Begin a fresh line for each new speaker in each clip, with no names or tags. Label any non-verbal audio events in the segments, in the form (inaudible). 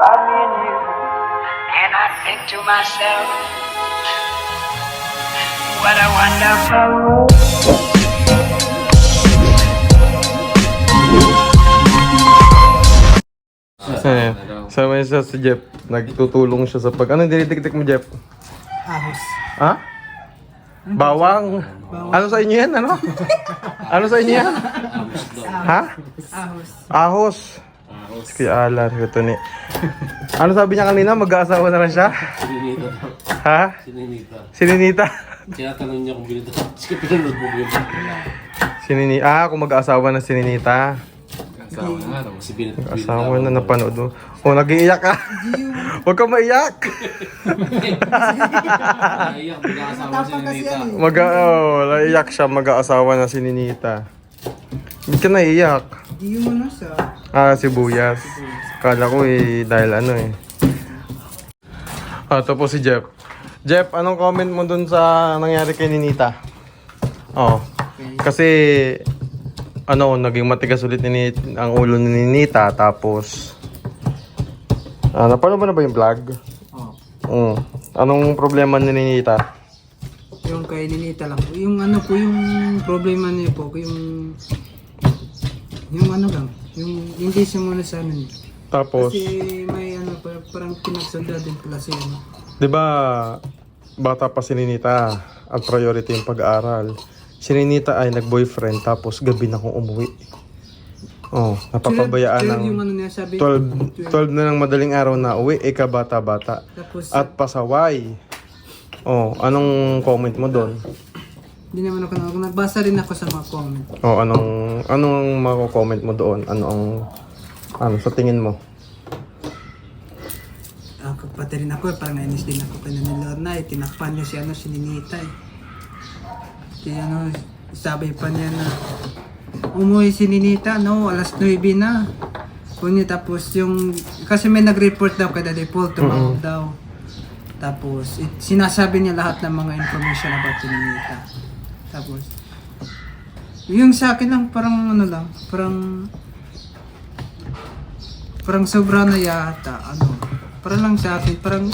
about me and you. And I think to myself, what a wonderful world.
Sa, sa may siya si Jeff, nagtutulong siya sa pag... Ano dinitiktik mo, Jeff?
Ahos.
Ha? Bawang. Ano sa inyo yan? Ano? (laughs) ano sa inyo yan? Ha?
Ahos.
Ahos. Si Kuya Alan, ito ni. (laughs) Ano sabi niya kanina? Mag-aasawa na lang siya?
Sininita daw.
Ha?
Sininita.
Sininita? (laughs)
Tinatanong niya kung binito. Sige, pinanood mo yun.
Sinini ah, kung mag-aasawa na si Ninita.
Asawa na nga. Tapos si binito.
Asawa na napanood mo. Oh, nag-iiyak ka. (laughs) Huwag ka maiyak.
Naiyak, mag-aasawa si Sininita.
Mag oh, naiyak siya mag-aasawa na si Ninita. Hindi ka naiyak.
Di yung ano sa...
Ah, sibuyas. Kala ko eh, dahil ano eh. Ah, tapos si Jeff. Jeff, anong comment mo dun sa nangyari kay Ninita? Oh. Kasi, ano, naging matigas ulit ni, ang ulo ni Ninita, tapos, ah, napano ba na ba yung vlog?
Oh.
Mm. Anong problema ni Ninita?
Yung kay Ninita lang po. Yung ano po, yung problema niya po, yung... Yung ano lang, yung hindi siya muna sa ano niya.
Tapos,
Kasi may ano, par- parang pinagsanda din pala siya. Ano.
di ba, bata pa si Ninita, ang priority yung pag-aaral. Si Ninita ay nag-boyfriend, tapos gabi na kong umuwi. Oh, napapabayaan
Pero
ng
yung ano niya, sabi
12, 12 na ng madaling araw na uwi, eh bata-bata.
Tapos,
At pasaway. Oh, anong comment mo doon?
hindi naman ako nag- nagbasa rin ako sa mga comment.
Oh, anong anong mako-comment mo doon? Ano ang ano sa tingin mo?
Ako pati rin ako, eh, parang nainis din ako kay ni Lorna, eh. tinakpan niya si ano, si Ninita eh. Kaya ano, sabi pa niya na, umuwi si Ninita, no, alas 9 na. Kunya tapos yung, kasi may nag-report daw kay Daddy Paul, tumawag daw. Tapos, it, sinasabi niya lahat ng mga information about Ninita. Tapos, yung sa akin lang, parang ano lang, parang, parang sobra na yata, ano, parang lang sa akin, parang,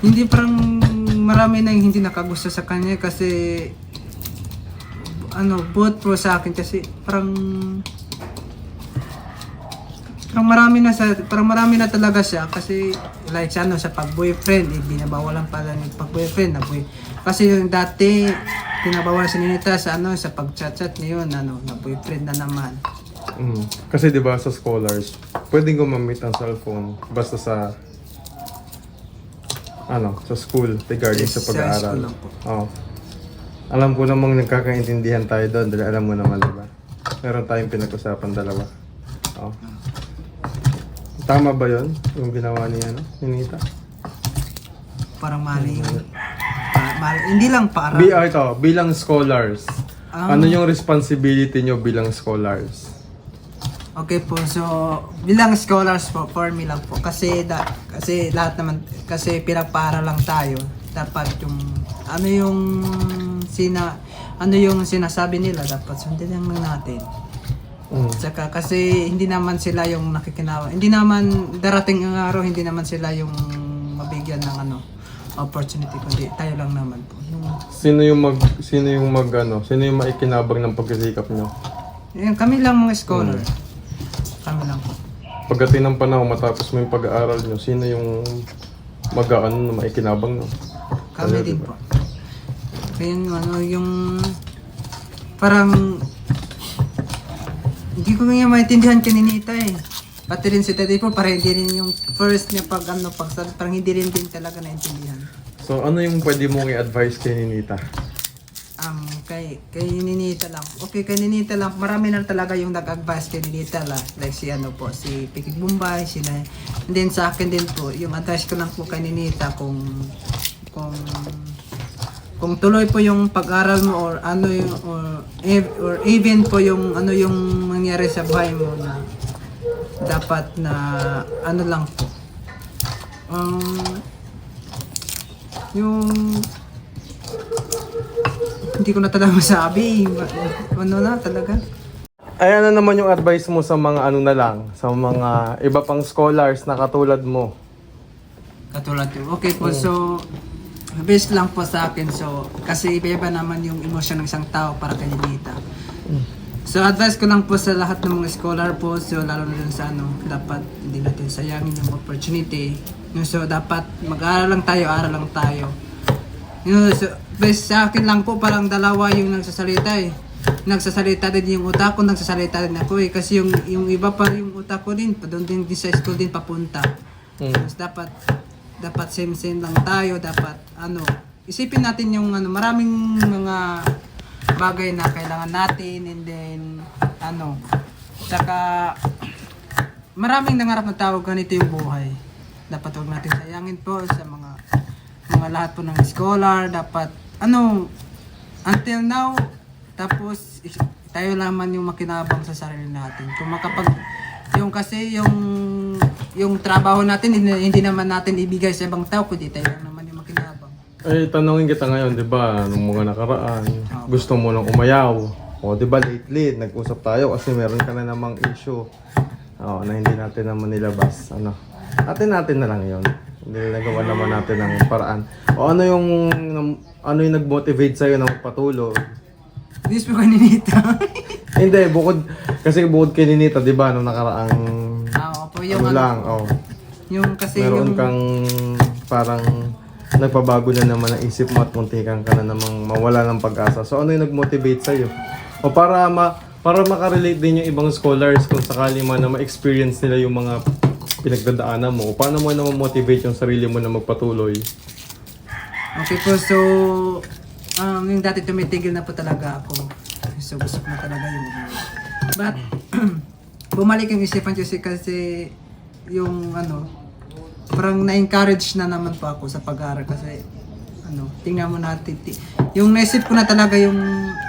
hindi parang marami na yung hindi nakagusto sa kanya kasi, ano, both pro sa akin kasi parang, parang marami na sa, parang marami na talaga siya kasi, like sa ano, sa pag-boyfriend, eh, binabawalan pala ng pag-boyfriend, na boy, kasi yung dati, pinabawalan si Ninita sa ano, sa pag-chat-chat niyon, ano, na boyfriend na naman.
Mm. Kasi 'di ba sa scholars, pwedeng gumamit ang cellphone basta sa ano, sa school regarding
Yes,
sa pag-aaral. Oo. Alam ko namang nagkakaintindihan tayo doon, dahil alam mo naman, di ba? Meron tayong pinag-usapan dalawa. Oo. Tama ba 'yon? Yung ginawa ni ano, ni Nita?
Parang mali, pa- mali, hindi lang para.
Bi ah, ito, bilang scholars.
Ah.
Ano yung responsibility nyo bilang scholars?
Okay po, so bilang scholars po, for me lang po. Kasi, da, kasi lahat naman, kasi pinagpara lang tayo. Dapat yung, ano yung sina, ano yung sinasabi nila, dapat sundin lang natin.
Mm.
Saka kasi hindi naman sila yung nakikinawa. Hindi naman darating ang araw, hindi naman sila yung mabigyan ng ano opportunity kundi tayo lang naman po. Yung,
Sino yung mag sino yung mag ano, sino yung maikinabang ng pagsisikap nyo?
yung kami lang mga scholar. Kami lang po.
Pagdating ng panahon matapos mo yung pag-aaral nyo, sino yung mag ano na maikinabang no?
Kami
Ano,
din
diba?
po. Kaya yung ano, yung parang hindi ko nga maintindihan kaninita eh. Pati rin si Teddy po, parang hindi rin yung first niya pag ano, pag, parang hindi rin din talaga naintindihan.
So ano yung pwede mong i-advise kay Ninita?
Um, kay, kay Ninita lang. Okay, kay Ninita lang. Marami na talaga yung nag-advise kay Ninita lang. Like si ano po, si Pikit Bombay, sila. And then sa akin din po, yung advice ko lang po kay Ninita kung kung kung tuloy po yung pag-aral mo or ano yung or, or even po yung ano yung mangyari sa buhay mo na dapat na ano lang po um, yung hindi ko na talaga (laughs) masabi. Ma- Ano na talaga.
Ay, ano naman yung advice mo sa mga ano na lang, sa mga iba pang scholars na katulad mo?
Katulad yun. Okay po, so based lang po sa akin. So, kasi iba-iba naman yung emosyon ng isang tao para kay Nita. So, advice ko lang po sa lahat ng mga scholar po, so lalo na dun sa ano, dapat hindi natin sayangin yung opportunity. Yung So, dapat mag-aaral lang tayo, aral lang tayo. Yun, so, based sa akin lang po, parang dalawa yung nagsasalita eh. Nagsasalita din yung utak ko, nagsasalita din ako eh. Kasi yung, yung iba pa yung utak ko din, doon din, din sa school din papunta.
Mm.
Mas dapat dapat same same lang tayo, dapat ano, isipin natin yung ano, maraming mga bagay na kailangan natin and then ano, saka maraming nangarap na tao ganito yung buhay. Dapat huwag natin sayangin po sa mga mga lahat po ng scholar, dapat ano until now tapos tayo naman yung makinabang sa sarili natin. Kung makapag yung kasi yung yung trabaho natin hindi, hindi naman natin ibigay sa ibang tao kundi tayo naman.
Eh, tanongin kita ngayon, di ba, nung mga nakaraan, gusto mo nang umayaw. O, di ba, lately, nag-usap tayo kasi meron ka na namang issue oh, na hindi natin naman nilabas. Ano? Atin natin na lang yon Hindi nagawa naman natin ng paraan. O ano yung, ano yung nag-motivate sa'yo na magpatuloy?
This po kaninita. (laughs)
hindi, bukod, kasi bukod kay Ninita, di ba, nung nakaraang,
Ah, opo, yung
ano
ano,
lang, oh,
yung kasi
meron
yung
kang parang nagpabago na naman ang isip mo at muntikan ka na namang mawala ng pag-asa. So ano yung nag-motivate sa'yo? O para ma para makarelate din yung ibang scholars kung sakali man na ma-experience nila yung mga pinagdadaanan mo. Paano mo naman motivate yung sarili mo na magpatuloy?
Okay po, so um, yung dati tumitigil na po talaga ako. So gusto ko na talaga yung But (clears throat) bumalik yung isipan ko kasi, kasi yung ano, parang na-encourage na naman po ako sa pag-aaral kasi ano, tingnan mo natin. ti- Yung naisip ko na talaga yung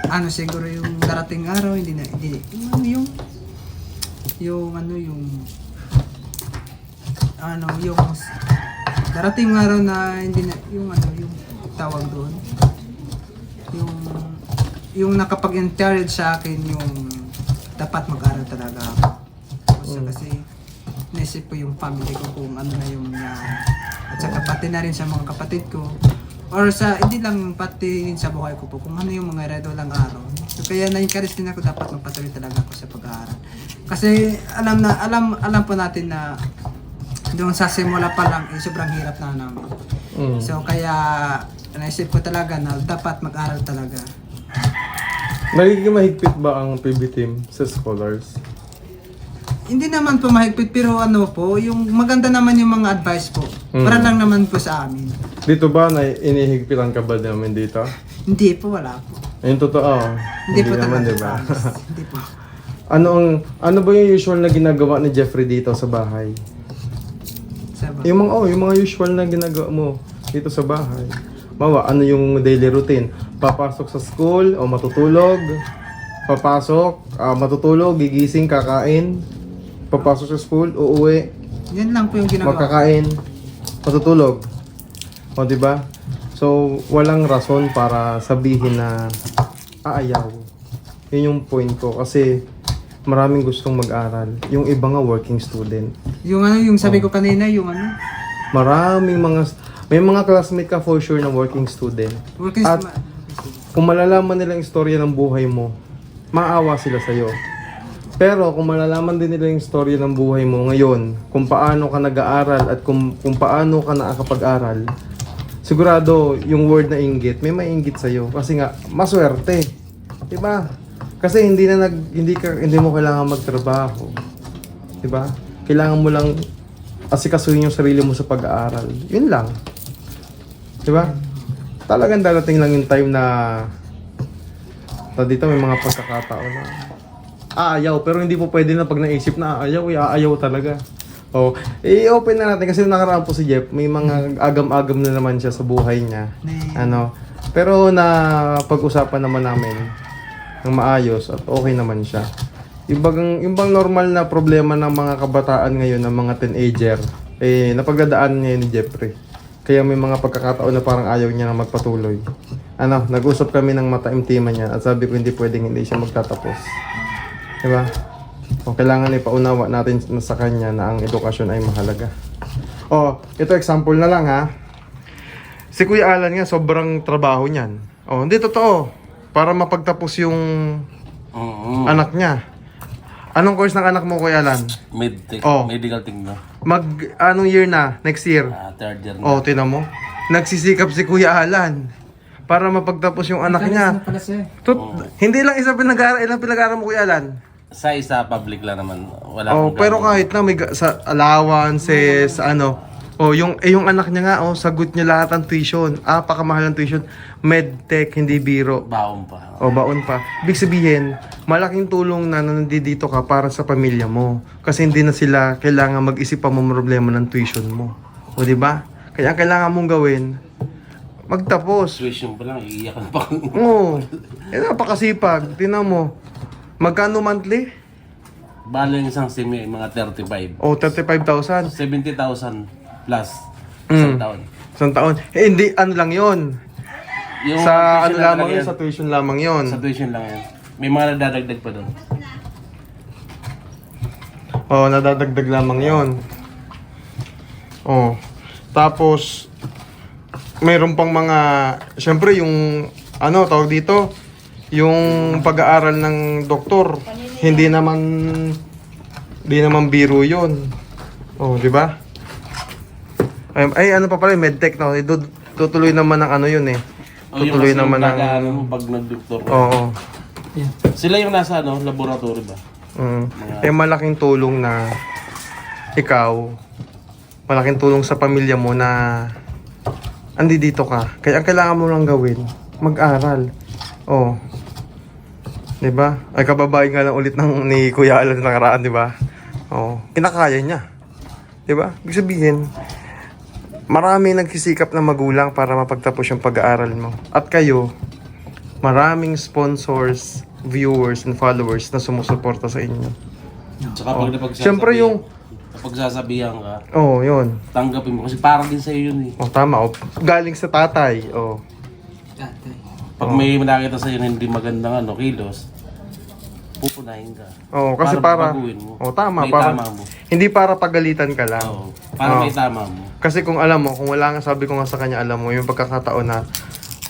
ano siguro yung darating araw hindi na hindi yung yung yung ano yung ano yung darating araw na hindi na yung ano yung tawag doon yung yung nakapag-encourage sa akin yung dapat mag-aral talaga ako so, kasi naisip ko yung family ko kung ano na yung nangyari at saka pati na rin sa mga kapatid ko or sa hindi lang pati sa buhay ko po kung ano yung mga redo lang araw so kaya na-encourage din ako dapat magpatuloy talaga ako sa pag-aaral kasi alam na alam alam po natin na doon sa simula pa lang, eh, sobrang hirap na namin.
Mm.
So kaya naisip ko talaga na dapat mag-aral talaga.
Nagiging mahigpit ba ang PB team sa scholars?
Hindi naman po mahigpit pero ano po, yung maganda naman yung mga advice po.
Mm.
Para lang naman po sa amin.
Dito ba na inihigpitan ka ba namin dito?
Hindi po, wala po.
Ayun totoo.
Hindi, po
naman,
talaga.
di ba?
promise. (laughs) Hindi po.
ano ang ano ba yung usual na ginagawa ni Jeffrey dito sa bahay?
Saba.
Yung mga, oh, yung mga usual na ginagawa mo dito sa bahay. Mawa, ano yung daily routine? Papasok sa school o matutulog? Papasok, ah, matutulog, gigising, kakain? Papasok sa school, uuwi,
Yan lang po yung ginagawa.
makakain, matutulog. O, di ba? So, walang rason para sabihin na aayaw. Yun yung point ko kasi maraming gustong mag-aral. Yung iba nga working student.
Yung ano, yung sabi ko kanina, yung ano,
Maraming mga may mga classmate ka for sure na working student.
working
At- Kung malalaman nila yung istorya ng buhay mo, maawa sila sa iyo. Pero kung malalaman din nila yung istorya ng buhay mo ngayon, kung paano ka nag-aaral at kung, kung paano ka nakakapag-aral, sigurado yung word na inggit, may mainggit sa iyo kasi nga maswerte. 'Di ba? Kasi hindi na nag hindi ka hindi mo kailangan magtrabaho. 'Di ba? Kailangan mo lang asikasuhin yung sarili mo sa pag-aaral. Yun lang. 'Di ba? Talagang darating lang yung time na na dito may mga pagkakataon na aayaw pero hindi po pwede na pag naisip na aayaw, eh, aayaw talaga. Oh, i-open na natin kasi nakaraan po si Jeff, may mga agam-agam na naman siya sa buhay niya. Ano? Pero na pag-usapan naman namin ng maayos at okay naman siya. Yung bang, yung bang normal na problema ng mga kabataan ngayon, ng mga teenager, eh, napagdadaan niya ni Jeffrey. Kaya may mga pagkakataon na parang ayaw niya na magpatuloy. Ano, nag-usap kami ng mataimtiman niya at sabi ko hindi pwedeng hindi siya magtatapos. Diba? O, kailangan ipaunawa natin na sa kanya na ang edukasyon ay mahalaga. O, ito example na lang ha. Si Kuya Alan nga, sobrang trabaho niyan. O, hindi totoo. Para mapagtapos yung
Oo.
anak niya. Anong course ng anak mo, Kuya Alan?
Medtech.
Oh.
Medical thing no?
Mag, anong year na? Next year?
Ah, third year na.
O, tinan mo. Nagsisikap si Kuya Alan para mapagtapos yung anak niya.
Pala siya.
Tut- Hindi lang isa pinag-aaral, ilang pinag-aaral mo Kuya Alan?
Sa isa, public lang naman. Wala
Oh,
akong
pero
gano'n.
kahit na may ga- sa allowances, ano, oh, yung eh, yung anak niya nga, oh, sagot niya lahat ng tuition. Ah, pakamahal ng tuition. Medtech, hindi biro.
Baon pa.
O, baon pa. Ibig sabihin, malaking tulong na nandito ka para sa pamilya mo. Kasi hindi na sila kailangan mag-isip pa mo problema ng tuition mo. O, di ba? Kaya ang kailangan mong gawin, magtapos.
Tuition pa lang, iiyakan pa.
Oo. Eh, napakasipag. Tingnan mo. Magkano monthly?
Bala yung isang semi, mga 35.
O, 35,000.
70,000 plus.
Mm.
Isang taon.
Isang taon. Eh, hindi, ano lang yon
Yung
Sa ano
lang
lamang
talaga
yun, sa tuition lamang yon
Sa tuition lang yan. May mga nadadagdag pa doon.
Oh, nadadagdag lamang yon Oh. Tapos, mayroon pang mga, syempre yung, ano, tawag dito, yung pag-aaral ng doktor, hindi naman, hindi naman biro yon Oh, di ba? Ay, ay, ano pa pala, medtech, no? Tutuloy naman ng ano yun eh.
O yung
Tutuloy naman ng...
dadaanan mo pag nagdoktor.
Oo.
Sila yung nasa ano, laboratory ba?
Mm. Eh malaking tulong na ikaw, malaking tulong sa pamilya mo na andi dito ka. Kaya ang kailangan mo lang gawin, mag-aral. Oh. 'Di ba? Ay kababae nga lang ulit ng ni Kuya Alan nakaraan, 'di ba? Oh, kinakaya niya. 'Di ba? Ibig sabihin, marami nagsisikap na magulang para mapagtapos yung pag-aaral mo. At kayo, maraming sponsors, viewers, and followers na sumusuporta sa inyo.
Tsaka pag napagsasabihan.
Siyempre yung-
Kapag sasabihan ka,
oh, yun.
tanggapin mo. Kasi para din sa'yo yun eh.
Oh, tama. Oh, galing sa tatay. Oh.
Tatay.
Pag may nakita sa'yo na hindi magandang ano, kilos, pupunahin ka.
Oh, kasi para,
Para baguhin mo.
Oh, tama,
May
para
tama mo.
hindi para pagalitan ka lang.
Oo. Para
Oo.
may tama mo.
Kasi kung alam mo, kung wala nga sabi ko nga sa kanya, alam mo, yung pagkakataon na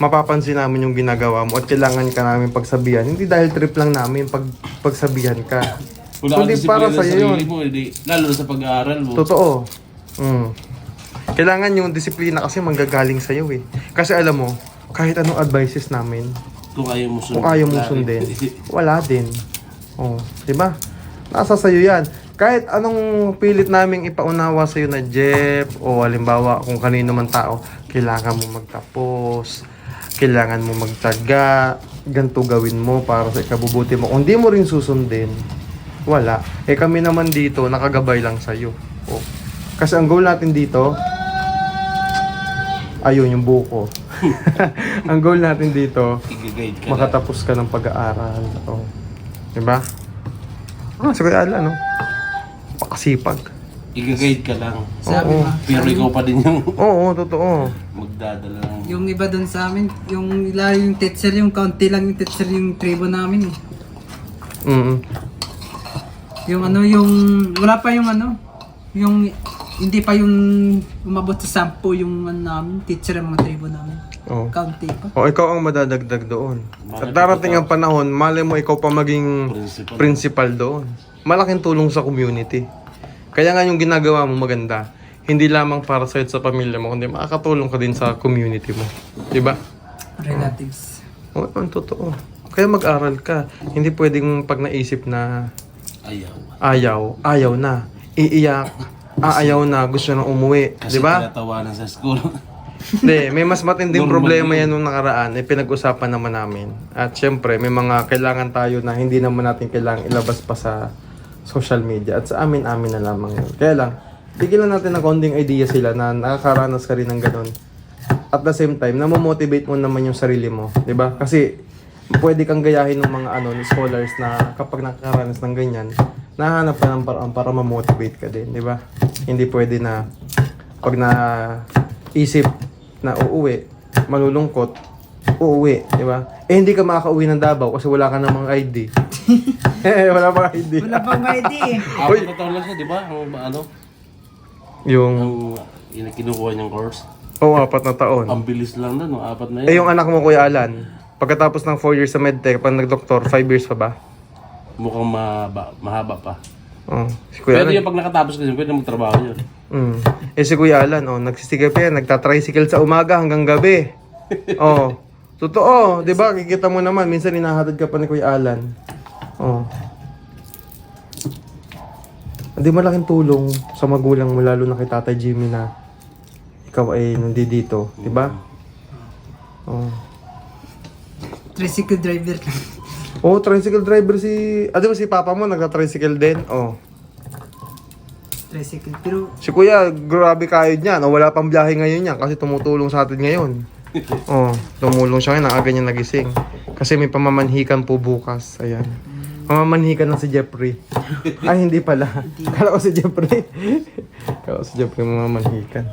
mapapansin namin yung ginagawa mo at kailangan ka namin pagsabihan. Hindi dahil trip lang namin pag pagsabihan ka.
Wala
Kundi
kang
para
sa sarili
yun.
mo, hindi, lalo na sa pag-aaral mo.
Totoo. Mm. Kailangan yung disiplina kasi manggagaling sa'yo eh. Kasi alam mo, kahit anong advices namin,
Kung ayaw mo sundin.
kung ayaw mo sundin, (laughs) wala din. Oh, 'di ba? Nasa sayo 'yan. Kahit anong pilit naming ipaunawa sa na Jeff o halimbawa kung kanino man tao, kailangan mo magtapos, kailangan mo magtaga, ganito gawin mo para sa ikabubuti mo. Kung di mo rin susundin, wala. Eh kami naman dito, nakagabay lang sa'yo. Oh. Kasi ang goal natin dito, ayun yung buko. (laughs) ang goal natin dito,
I-guide ka lang.
makatapos ka ng pag-aaral. Oh. Diba? Ah, sabi Alan, no? Pakasipag.
I-guide ka lang.
Sabi
Oo.
mo.
Pero ikaw pa din yung (laughs)
Oo, totoo.
magdadala ng...
Yung iba doon sa amin, yung lalo yung teacher, yung kaunti lang yung teacher yung tribo namin eh.
Mm
Yung ano, yung, wala pa yung ano, yung, hindi pa yung umabot sa sampo yung ano namin, teacher ang mga tribo namin.
Oh.
Kaunti pa.
O ikaw ang madadagdag doon. At darating ang panahon, mali mo ikaw pa maging
Principal.
principal doon. Malaking tulong sa community. Kaya nga yung ginagawa mo maganda. Hindi lamang para sa sa pamilya mo, kundi makakatulong ka din sa community mo. 'Di ba?
Relatives.
Oo, ang totoo. Kaya mag-aral ka. Hindi pwedeng pag naisip na
Ayaw.
ayaw, ayaw na. Iiyak, aayaw na, gusto nang umuwi.
Kasi
Di ba?
tinatawanan sa school. (laughs)
Hindi, may mas matinding
Normal
problema yan nung nakaraan. Eh, pinag-usapan naman namin. At syempre, may mga kailangan tayo na hindi naman natin kailangan ilabas pa sa social media. At sa amin-amin na lamang yun. Kaya lang, bigyan lang natin ng konting idea sila na nakakaranas ka rin ng ganun. At the same time, namomotivate mo naman yung sarili mo. 'di ba? Kasi pwede kang gayahin ng mga ano, scholars na kapag nakakaranas ng ganyan, nahanap ka ng paraan para ma-motivate ka din, 'di ba? Hindi pwede na pag na isip na uuwi, malulungkot, uuwi, 'di ba? Eh hindi ka makakauwi ng Davao kasi wala ka namang ID. Wala (laughs) pa idea.
Wala pang ID eh.
Na taon lang siya, di ba? Ang ano,
Yung,
ang yung kinukuha niyang course.
oh, apat na taon.
Ang bilis lang na, no? Apat na
Eh,
yan.
yung anak mo, Kuya Alan, pagkatapos ng 4 years sa medtech, pag nag-doktor, 5 years pa ba?
Mukhang mahaba, mahaba pa.
Oh, si Kuya
Pero
Alan.
yung pag nakatapos kasi, pwede magtrabaho yun.
Mm. Eh, si Kuya Alan, oh, nagsisigap yan, nagtatricycle sa umaga hanggang gabi. (laughs) oh, totoo, di ba? Kikita mo naman, minsan inahatid ka pa ni Kuya Alan. Oh. Hindi malaking tulong sa magulang mo, lalo na kay Tatay Jimmy na ikaw ay nandito, di ba? Oh.
Tricycle driver lang. (laughs)
Oh, tricycle driver si... Ah, di ba si papa mo nagka-tricycle din? Oh.
Tricycle. Pero
Si kuya, grabe kayod niya. No? Wala pang biyahe ngayon niya kasi tumutulong sa atin ngayon. (laughs) Oh, tumulong siya ngayon. Aga niya nagising. Kasi may pamamanhikan po bukas. Ayan. Pamamanhikan na si Jeffrey. (laughs) Ay, hindi pala. Kala ko si Jeffrey. Kala ko si Jeffrey mamamanhikan.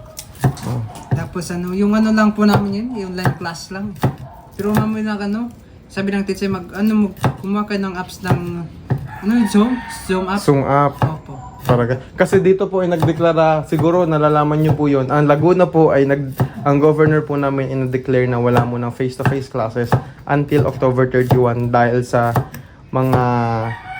Oh.
Tapos ano, yung ano lang po namin yun, yung live class lang. Pero mamaya lang ano, sabi ng teacher mag, ano, mag, kumuha kayo ng apps ng, ano Zoom? Zoom app?
Zoom up.
Opo.
Para ka- kasi dito po ay nagdeklara, siguro nalalaman niyo po 'yon. Ang Laguna po ay nag ang governor po namin in-declare na wala mo ng face-to-face classes until October 31 dahil sa mga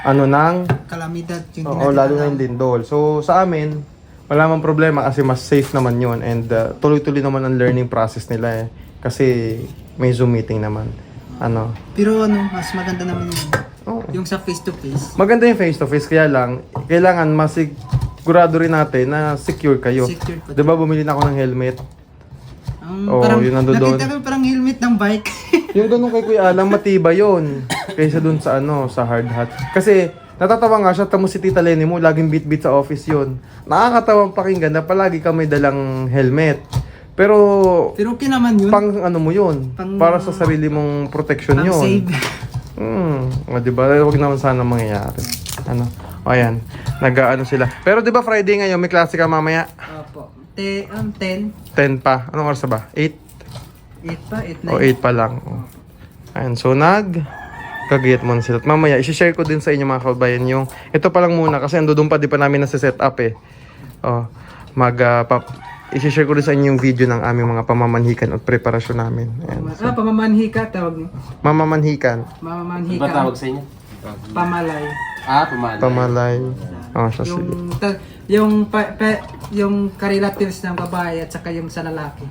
ano nang
Kalamidad yung
Oo, lalo na yung lindol. So sa amin, wala mang problema kasi mas safe naman 'yon and uh, tuloy-tuloy naman ang learning process nila eh kasi may Zoom meeting naman. Ano?
Pero ano, mas maganda naman yung,
Oo.
yung sa face to face.
Maganda yung face-to-face kaya lang kailangan masigurado rin natin na secure kayo.
Secure po.
'Di ba bumili na ako ng helmet?
Ang
Oo,
parang,
yun nando doon.
nakita ko parang helmet ng bike. (laughs)
Yung ganun kay Kuya Alam, matiba yon Kaysa dun sa ano, sa hard hat. Kasi, natatawa nga siya, tamo si Tita Lenny mo, laging beat-beat sa office yon Nakakatawang pakinggan na palagi ka may dalang helmet. Pero,
Pero okay naman yun.
pang ano mo yun,
Pang-
para sa sarili mong protection
Pang
yun.
save. (laughs)
Hmm, o, di ba? Huwag naman sana mangyayari. Ano? O, ayan. Nag-ano sila. Pero di ba Friday ngayon, may klase ka mamaya?
Opo. Te, um, 10.
10 pa. Anong oras na ba? 8?
8 pa, 8 na.
O 8 pa lang. O. Ayan, so nag kagayat mo na sila. At mamaya, isi-share ko din sa inyo mga kabayan yung ito pa lang muna kasi ando doon pa di pa namin na set up eh. O, mag uh, pap, isi-share ko din sa inyo yung video ng aming mga pamamanhikan at preparasyon namin. Ayan.
Ah, pamamanhi ka, tawag mo.
Mamamanhikan,
Mamamanhi
Ba tawag sa inyo?
Pamalay.
Ah, pumalay.
pamalay. Oh, siya sige.
Yung, ta- yung, pa, pa, yung ka-relatives ng babae at saka yung sa lalaki.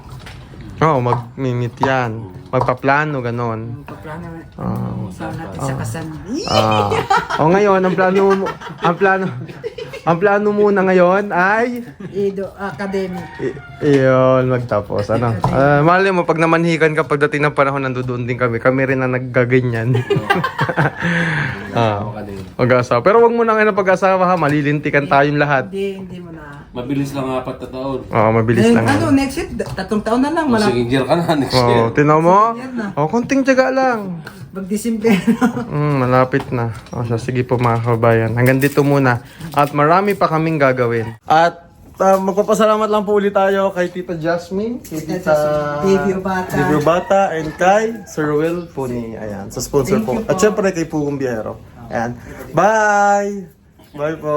Oo, oh, mag-meet yan. Magpaplano, ganon.
Yung paplano
Ah.
sa natin sa kasal.
Ah. o ngayon, ang plano mo, ang plano, ang plano muna ngayon ay
Ido Academy.
I- iyon, magtapos. Ano? Uh, mali mo, pag namanhikan ka, pagdating ng panahon, nandoon din kami. Kami rin na naggaganyan. (laughs) ah, mag-asawa. Pero wag mo na ngayon pag-asawa ha, malilintikan tayong lahat.
Hindi, hindi mo na.
Mabilis lang apat na taon.
Oo, mabilis
Eh,
lang.
ano, next year, tatlong taon na lang. Wala.
sige, engineer ka na next year.
Oo, tinaw mo?
Na.
Oh, konting tiyaga lang.
Mag-December. (laughs)
Mm, malapit na. O siya, sige po mga kabayan. Hanggang dito muna. At marami pa kaming gagawin. At uh, magpapasalamat lang po ulit tayo kay Tita Jasmine, kay Tita
Review Bata.
Review Bata, and kay Sir Will Puni. Ayan, sa sponsor po. At syempre kay Pugong Biyero. Ayan. Bye! Bye po!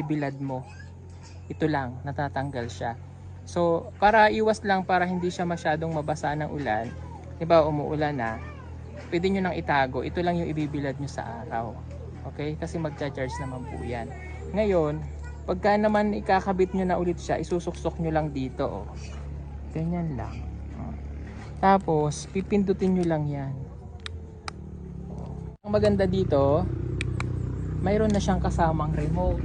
ibilad mo. Ito lang, natatanggal siya. So, para iwas lang, para hindi siya masyadong mabasa ng ulan, di ba umuulan na, pwede nyo nang itago, ito lang yung ibibilad nyo sa araw. Okay? Kasi magcha-charge naman po yan. Ngayon, pagka naman ikakabit nyo na ulit siya, isusuksok nyo lang dito. Oh. Ganyan lang. Oh. Tapos, pipindutin nyo lang yan. Ang maganda dito, mayroon na siyang kasamang remote.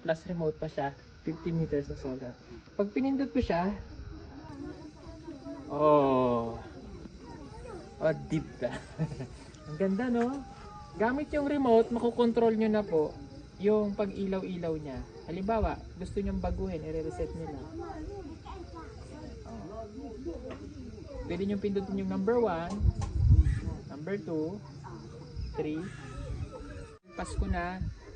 Plus remote pa siya, 50 meters na solar. Pag pinindot ko siya, oh, oh deep ka. (laughs) Ang ganda no? Gamit yung remote, makokontrol nyo na po yung pag-ilaw-ilaw niya. Halimbawa, gusto nyong baguhin, i-reset nyo lang. Oh. Pwede nyo pindutin yung number 1, number 2, 3, Pasko na,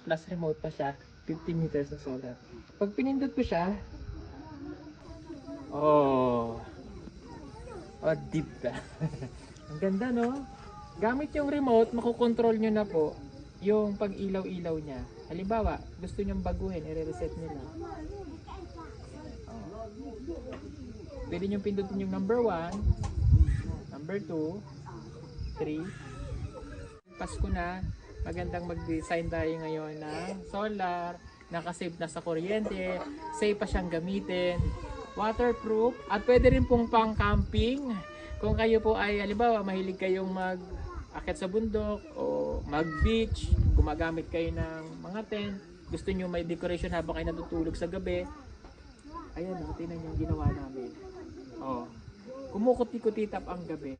Plus remote pa siya, 50 meters na solar. Pag pinindot ko siya, oh, oh deep ka. (laughs) Ang ganda no? Gamit yung remote, makokontrol nyo na po yung pag-ilaw-ilaw niya. Halimbawa, gusto nyong baguhin, i-reset nyo lang. Oh. Pwede nyo pindutin yung number 1, number 2, 3, Pasko na, magandang mag-design tayo ngayon ng solar, nakasave na sa kuryente, safe pa siyang gamitin, waterproof at pwede rin pong pang camping. Kung kayo po ay halimbawa mahilig kayong mag akit sa bundok o mag beach, gumagamit kayo ng mga tent, gusto nyo may decoration habang kayo natutulog sa gabi. Ayan nyo ang ginawa namin. Oh. Kumukuti-kuti ang gabi.